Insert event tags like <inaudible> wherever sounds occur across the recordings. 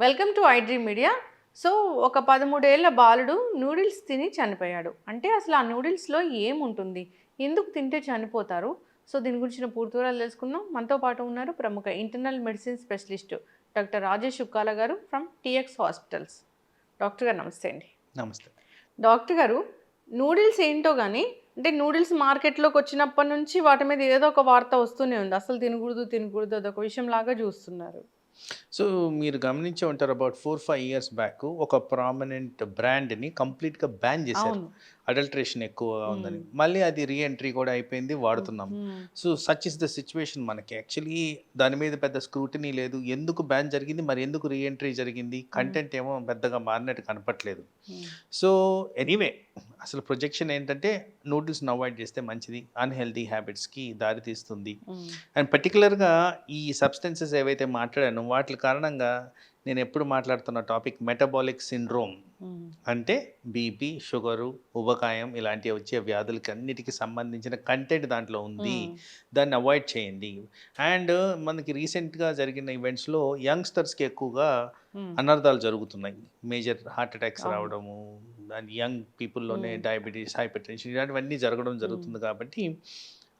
Welcome to iDream media. So ఒక పదమూడేళ్ళ బాలుడు నూడిల్స్ తిని చనిపోయాడు. అంటే అసలు ఆ నూడిల్స్లో ఏముంటుంది? ఎందుకు తింటే చనిపోతారు? సో దీని గురించిన పూర్తి వివరాలు తెలుసుకుందాం. మనతో పాటు ఉన్నారు ప్రముఖ internal medicine specialist doctor Rajesh Ukkala గారు ఫ్రమ్ టీఎక్స్ హాస్పిటల్స్. డాక్టర్ గారు నమస్తే అండి. నమస్తే. డాక్టర్ గారు నూడిల్స్ ఏంటో కానీ అంటే నూడిల్స్ మార్కెట్లోకి వచ్చినప్పటి నుంచి వాటి మీద ఏదో ఒక వార్త వస్తూనే ఉంది. అసలు తినకూడదు తినకూడదు అదొక విషయం లాగా చూస్తున్నారు. సో మీరు గమనించే ఉంటారు about four five years back ఒక ప్రామినెంట్ బ్రాండ్ని కంప్లీట్గా బ్యాన్ చేశారు. అడల్ట్రేషన్ ఎక్కువగా ఉందని. మళ్ళీ అది రీఎంట్రీ కూడా అయిపోయింది వాడుతున్నాం. So such is the situation మనకి. యాక్చువల్లీ దాని మీద పెద్ద స్క్రూటినీ లేదు. ఎందుకు బ్యాన్ జరిగింది? మరి ఎందుకు రీఎంట్రీ జరిగింది? కంటెంట్ ఏమో పెద్దగా మారినట్టు కనపట్లేదు. సో ఎనీవే అసలు ప్రొజెక్షన్ ఏంటంటే నూడిల్స్ని అవాయిడ్ చేస్తే మంచిది. అన్హెల్దీ హ్యాబిట్స్కి దారి తీస్తుంది. మ్మ్. అండ్ పర్టికులర్గా ఈ సబ్స్టెన్సెస్ ఏవైతే మాట్లాడానో వాటి కారణంగా నేను ఎప్పుడు మాట్లాడుతున్న టాపిక్ మెటబాలిక్ సిండ్రోమ్. అంటే బీపీ షుగరు ఉబకాయం ఇలాంటివి వచ్చే వ్యాధులకి అన్నిటికీ సంబంధించిన కంటెంట్ దాంట్లో ఉంది. దాన్ని అవాయిడ్ చేయండి అండ్ మనకి రీసెంట్గా జరిగిన ఈవెంట్స్లో యంగ్స్టర్స్కి ఎక్కువగా. అనర్థాలు జరుగుతున్నాయి మేజర్ హార్ట్ అటాక్స్. రావడము అండ్ యంగ్ పీపుల్లోనే. డయాబెటీస్ హైపర్ టెన్షన్ ఇలాంటివన్నీ జరగడం జరుగుతుంది కాబట్టి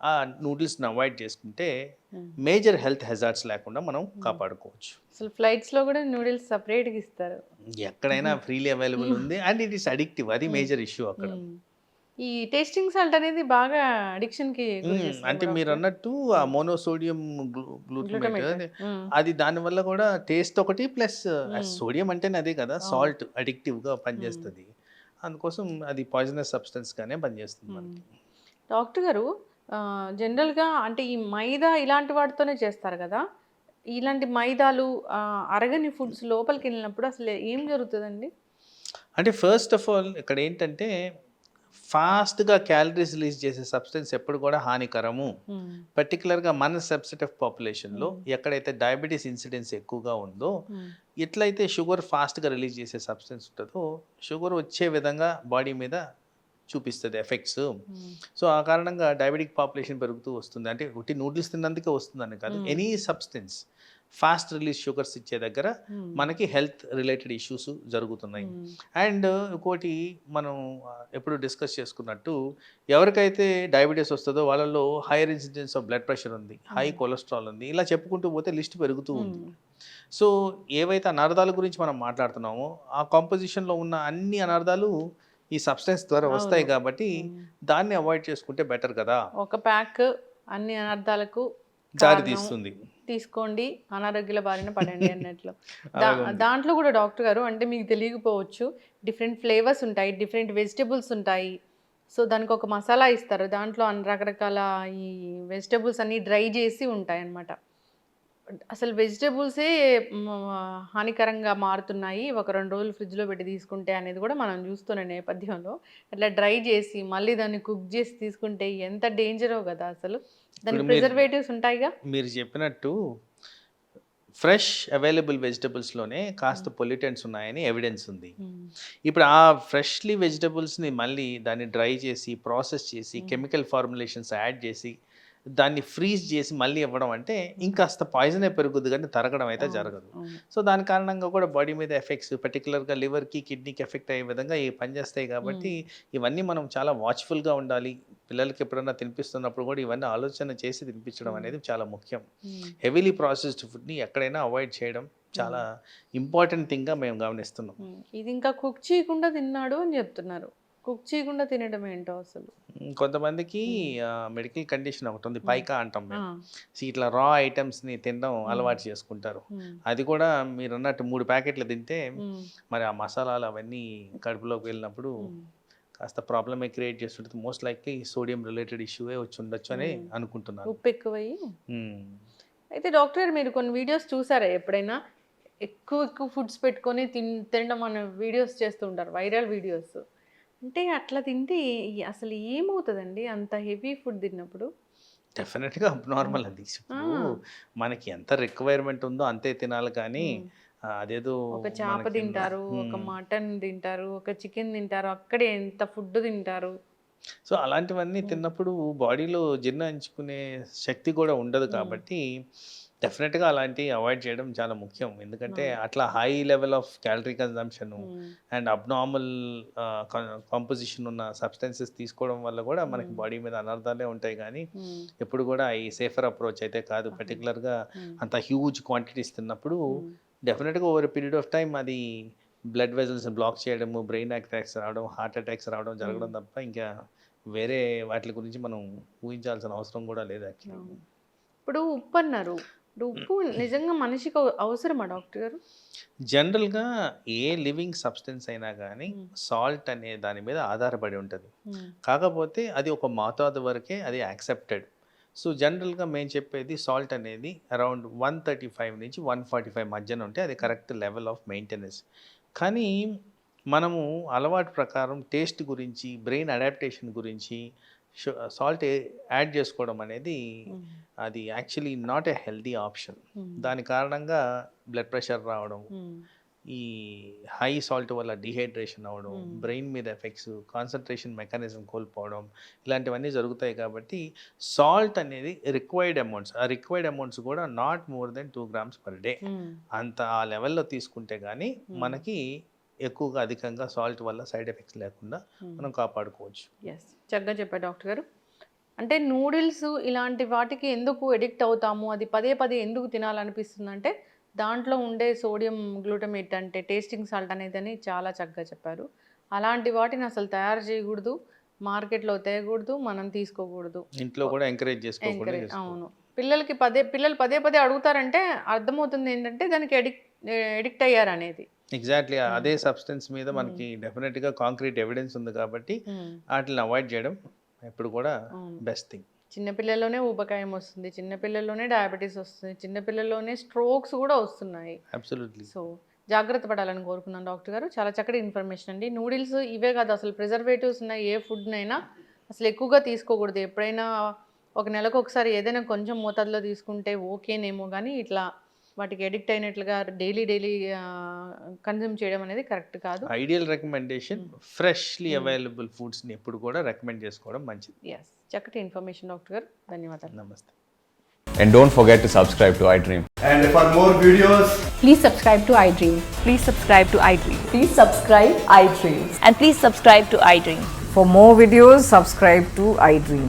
ఆ నూడిల్స్ని అవాయిడ్ చేసుకుంటే. మేజర్ హెల్త్ హెజార్డ్స్ లేకుండా మనం కాపాడుకోవచ్చు. అసలు ఫ్లైట్స్లో కూడా నూడిల్స్ సపరేట్గా ఇస్తారు. ఎక్కడైనా ఫ్రీలీ అవైలబుల్ ఉంది అండ్ ఇట్ ఈస్ అడిక్టివ్. అది మేజర్ ఇష్యూ అక్కడ. ఈ టేస్టింగ్ సాల్ట్ అనేది బాగా అడిక్షన్కి గురి మ్మ్. చేస్తుంది అంటే మీరు. అన్నట్టు ఆ మోనోసోడియం గ్లూటమేట్. అది. దాని వల్ల కూడా టేస్ట్ ఒకటి ప్లస్. సోడియం అంటేనే అదే కదా. సాల్ట్ అడిక్టివ్గా పనిచేస్తుంది అందుకోసం అది పాయిజనస్ సబ్స్టెన్స్ గానే పనిచేస్తుంది మనకి. డాక్టర్ గారు ఆ, general గా అంటే ఈ మైదా ఇలాంటి వాటితోనే చేస్తారు కదా ఇలాంటి మైదాలు అరగని ఫుడ్స్ లోపలికి వెళ్ళినప్పుడు అసలు ఏం జరుగుతుందండి అంటే ఫస్ట్ ఆఫ్ ఆల్ ఇక్కడ ఏంటంటే ఫాస్ట్గా క్యాలరీస్ రిలీజ్ చేసే సబ్స్టెన్స్ ఎప్పుడు కూడా హానికరము. పర్టికులర్గా మన సబ్సెట్ ఆఫ్ పాపులేషన్లో. ఎక్కడైతే డయాబెటీస్ ఇన్సిడెన్స్ ఎక్కువగా ఉందో. ఎట్లయితే షుగర్ ఫాస్ట్గా రిలీజ్ చేసే సబ్స్టెన్స్ ఉంటుందో షుగర్ వచ్చే విధంగా బాడీ మీద చూపిస్తుంది ఎఫెక్ట్స్ మ్మ్. సో ఆ కారణంగా డయాబెటిక్ పాపులేషన్ పెరుగుతూ వస్తుంది అంటే ఒకటి నూడిల్స్ తిన్నందుకే వస్తుందని కాదు. Any substance fast release sugars ఇచ్చే దగ్గర మ్మ్. మనకి హెల్త్ రిలేటెడ్ ఇష్యూస్ జరుగుతున్నాయి. అండ్ ఇంకోటి మనం ఎప్పుడు డిస్కస్ చేసుకున్నట్టు ఎవరికైతే డయాబెటీస్ వస్తుందో వాళ్ళలో higher incidence of blood pressure ఉంది హై. కొలెస్ట్రాల్ ఉంది ఇలా చెప్పుకుంటూ పోతే లిస్ట్ పెరుగుతూ ఉంది. సో ఏవైతే అనర్థాల గురించి మనం మాట్లాడుతున్నామో ఆ కాంపోజిషన్లో ఉన్న అన్ని అనర్థాలు ఈ సబ్స్టెన్స్ ద్వారా వస్తాయి. కాబట్టి. దాన్ని అవాయిడ్ చేసుకుంటే బెటర్ కదా ఒక ప్యాక్ అన్ని అనర్థాలకు దారి కారణం తీస్తుంది తీసుకోండి అనారోగ్యాల బారిన పడండి <laughs> అన్నట్లు. దాంట్లో కూడా డాక్టర్ గారు అంటే మీకు తెలియకపోవచ్చు డిఫరెంట్ ఫ్లేవర్స్ ఉంటాయి డిఫరెంట్ వెజిటబుల్స్ ఉంటాయి సో దానికి ఒక మసాలా ఇస్తారు దాంట్లో అన్ని రకరకాల ఈ వెజిటబుల్స్ అన్ని డ్రై చేసి ఉంటాయి అన్నమాట అసలు వెజిటబుల్సే హానికరంగా మారుతున్నాయి. ఒక రెండు రోజులు ఫ్రిడ్జ్లో పెట్టి తీసుకుంటే అనేది కూడా మనం చూస్తున్న నేపథ్యంలో. అట్లా డ్రై చేసి మళ్ళీ దాన్ని కుక్ చేసి తీసుకుంటే ఎంత డేంజరో కదా అసలు. మీరు- ప్రిజర్వేటివ్స్ ఉంటాయిగా? మీరు చెప్పినట్టు ఫ్రెష్ అవైలబుల్ వెజిటబుల్స్లోనే కాస్త పొల్యూటెంట్స్ ఉన్నాయని ఎవిడెన్స్ ఉంది. ఇప్పుడు ఆ ఫ్రెష్లీ వెజిటబుల్స్ని మళ్ళీ దాన్ని డ్రై చేసి ప్రాసెస్ చేసి. కెమికల్ ఫార్ములేషన్స్ యాడ్ చేసి దాన్ని ఫ్రీజ్ చేసి మళ్ళీ ఇవ్వడం అంటే ఇంకాస్త పాయిజనే పెరుగుద్ది కానీ తరగడం అయితే జరగదు. సో దాని కారణంగా కూడా బాడీ మీద ఎఫెక్ట్స్ పర్టికులర్గా లివర్కి కిడ్నీకి ఎఫెక్ట్ అయ్యే విధంగా ఇవి పనిచేస్తాయి కాబట్టి ఇవన్నీ మనం చాలా వాచ్ఫుల్గా ఉండాలి పిల్లలకి ఎప్పుడన్నా తినిపిస్తున్నప్పుడు కూడా ఇవన్నీ ఆలోచన చేసి తినిపించడం. అనేది చాలా ముఖ్యం. హెవీలీ ప్రాసెస్డ్ ఫుడ్ని ఎక్కడైనా అవాయిడ్ చేయడం చాలా ఇంపార్టెంట్ థింగ్గా మేము గమనిస్తున్నాం. ఇది ఇంకా కుక్ చేయకుండా తిన్నాడు అని చెప్తున్నారు కుక్ చేయకుండా తినడం ఏంటో అసలు? కొంతమందికి మెడికల్ కండిషన్ ఒకటి ఉంది పైకా అంటాం మేము. సో ఇట్లా రా ఐటమ్స్ని తినడం అలవాటు చేసుకుంటారు. అది కూడా మీరు అన్నట్టు మూడు ప్యాకెట్లు తింటే. మరి ఆ మసాలాలు అవన్నీ కడుపులోకి వెళ్ళినప్పుడు. కాస్త ప్రాబ్లమే క్రియేట్ చేస్తుంటుంది. మోస్ట్ లైక్లీ సోడియం రిలేటెడ్ ఇష్యూవే వచ్చి ఉండొచ్చు అని. అనుకుంటున్నాను. ఉప్పు ఎక్కువయ్యి. అయితే డాక్టర్ మీరు కొన్ని వీడియోస్ చూసారా? ఎప్పుడైనా ఎక్కువ ఎక్కువ ఫుడ్స్ పెట్టుకొని తిన్ తినడం అనే వీడియోస్ చేస్తూ ఉంటారు వైరల్ వీడియోస్. అంటే అట్లా తింటే అసలు ఏమవుతుందండి అంత హెవీ ఫుడ్ తిన్నప్పుడు డెఫినెట్గా నార్మల్ అది. మనకి ఎంత రిక్వైర్మెంట్ ఉందో అంతే తినాలి కానీ అదేదో ఒక చేప తింటారు ఒక. మటన్ తింటారు ఒక చికెన్ తింటారు అక్కడే ఎంత ఫుడ్ తింటారు సో అలాంటివన్నీ. తిన్నప్పుడు బాడీలో జీర్ణించుకునే శక్తి కూడా ఉండదు. కాబట్టి డెఫినెట్గా అలాంటివి అవాయిడ్ చేయడం చాలా ముఖ్యం ఎందుకంటే. అట్లా high level of calorie consumption. And abnormal composition ఉన్న సబ్స్టెన్సెస్ తీసుకోవడం వల్ల కూడా మనకి. బాడీ మీద అనర్థాలే ఉంటాయి కానీ. ఎప్పుడు కూడా ఈ సేఫర్ అప్రోచ్ అయితే కాదు. పర్టికులర్గా. అంత హ్యూజ్ క్వాంటిటీస్ తిన్నప్పుడు. డెఫినెట్గా ఓవర్ పీరియడ్ ఆఫ్ టైం అది బ్లడ్ వెజల్స్ బ్లాక్ చేయడము బ్రెయిన్ అటాక్స్ రావడం హార్ట్ అటాక్స్ రావడం జరగడం తప్ప ఇంకా వేరే వాటి గురించి మనం ఊహించాల్సిన అవసరం కూడా లేదు యాక్చువల్లీ అవును. ఇప్పుడు ఉప్పు అన్నారు ఉప్పు నిజంగా మనిషికి అవ- అవసరమా డాక్టర్ గారు? జనరల్గా ఏ లివింగ్ సబ్స్టెన్స్ అయినా కానీ. సాల్ట్ అనే దాని మీద ఆధారపడి ఉంటుంది. కాకపోతే అది ఒక మోతాదు వరకే అది యాక్సెప్టెడ్. సో జనరల్గా మేము చెప్పేది సాల్ట్ అనేది అరౌండ్ వన్ థర్టీ ఫైవ్ నుంచి వన్ ఫార్టీ ఫైవ్ మధ్యన ఉంటే అది కరెక్ట్ లెవెల్ ఆఫ్ మెయింటెనెన్స్. కానీ మనము అలవాటు ప్రకారం టేస్ట్ గురించి బ్రెయిన్ అడాప్టేషన్ గురించి సాల్ట్ యాడ్ చేసుకోవడం అనేది. అది actually not a healthy option. దాని కారణంగా బ్లడ్ ప్రెషర్ రావడం. ఈ హై సాల్ట్ వల్ల డిహైడ్రేషన్ అవ్వడం. బ్రెయిన్ మీద ఎఫెక్ట్స్ కాన్సన్ట్రేషన్ మెకానిజం కోల్పోవడం ఇలాంటివన్నీ జరుగుతాయి కాబట్టి సాల్ట్ అనేది రిక్వైర్డ్ అమౌంట్స్ ఆ రిక్వైర్డ్ అమౌంట్స్ కూడా not more than two grams per day. అంత ఆ లెవెల్లో తీసుకుంటే కానీ. మనకి ఎక్కువగా అధికంగా సాల్ట్ వల్ల సైడ్ ఎఫెక్ట్స్ లేకుండా మ్మ్. మనం కాపాడుకోవచ్చు. ఎస్ చక్కగా చెప్పారు డాక్టర్ గారు. అంటే నూడిల్స్ ఇలాంటి వాటికి ఎందుకు ఎడిక్ట్ అవుతాము? అది పదే పదే ఎందుకు తినాలనిపిస్తుంది అంటే దాంట్లో ఉండే సోడియం గ్లూటమేట్ అంటే టేస్టింగ్ సాల్ట్ అనేది అని చాలా చక్కగా చెప్పారు. అలాంటి వాటిని అసలు తయారు చేయకూడదు మార్కెట్లో తేయకూడదు మనం తీసుకోకూడదు. ఇంట్లో కూడా ఎంకరేజ్ చేసుకోకుండా ఎంకరేజ్ చేసుకోవాలి. అవును. పిల్లలకి పదే పిల్లలు పదే పదే అడుగుతారంటే అర్థమవుతుంది ఏంటంటే దానికి ఎడిక్ట్ ఎడిక్ట్ అయ్యారు అనేది ఎగ్జాక్ట్లీ Hmm. అదే సబ్స్టెన్స్ మీద మనకి డెఫినెట్గా కాంక్రీట్ ఎవిడెన్స్ ఉంది కాబట్టి వాటిని అవాయిడ్ చేయడం ఎప్పుడు కూడా బెస్ట్ థింగ్ చిన్నపిల్లల్లోనే ఊబకాయం వస్తుంది చిన్నపిల్లల్లోనే డయాబెటీస్ వస్తుంది చిన్నపిల్లల్లోనే స్ట్రోక్స్ కూడా వస్తున్నాయి. అబ్సల్యూట్లీ సో జాగ్రత్త పడాలని కోరుకున్నాను డాక్టర్ గారు. చాలా చక్కటి ఇన్ఫర్మేషన్ అండి. నూడిల్స్ ఇవే కాదు అసలు ప్రిజర్వేటివ్స్ ఉన్న ఏ ఫుడ్నైనా అసలు ఎక్కువగా తీసుకోకూడదు. ఎప్పుడైనా ఒక నెలకు ఒకసారి ఏదైనా కొంచెం మోతాదులో తీసుకుంటే ఓకేనేమో కానీ ఇట్లా వాటికి ఎడిక్ట్ అయినట్లుగా డైలీ డైలీ కన్జ్యూమ్ చేయడం అనేది కరెక్ట్ కాదు ఐడియల్ రికమెండేషన్ ఫ్రెష్లీ అవైలబుల్ ఫుడ్స్ని ఎప్పుడు కూడా రికమెండ్ చేసుకోవడం మంచిది ఎస్ చక్కటి ఇన్ఫర్మేషన్ డాక్టర్ గారు ధన్యవాదాలు నమస్తే And don't forget to subscribe to iDream. And for more videos, Please subscribe to iDream. Please subscribe to iDream. Please subscribe iDream. And please subscribe to iDream. For more videos, subscribe to iDream.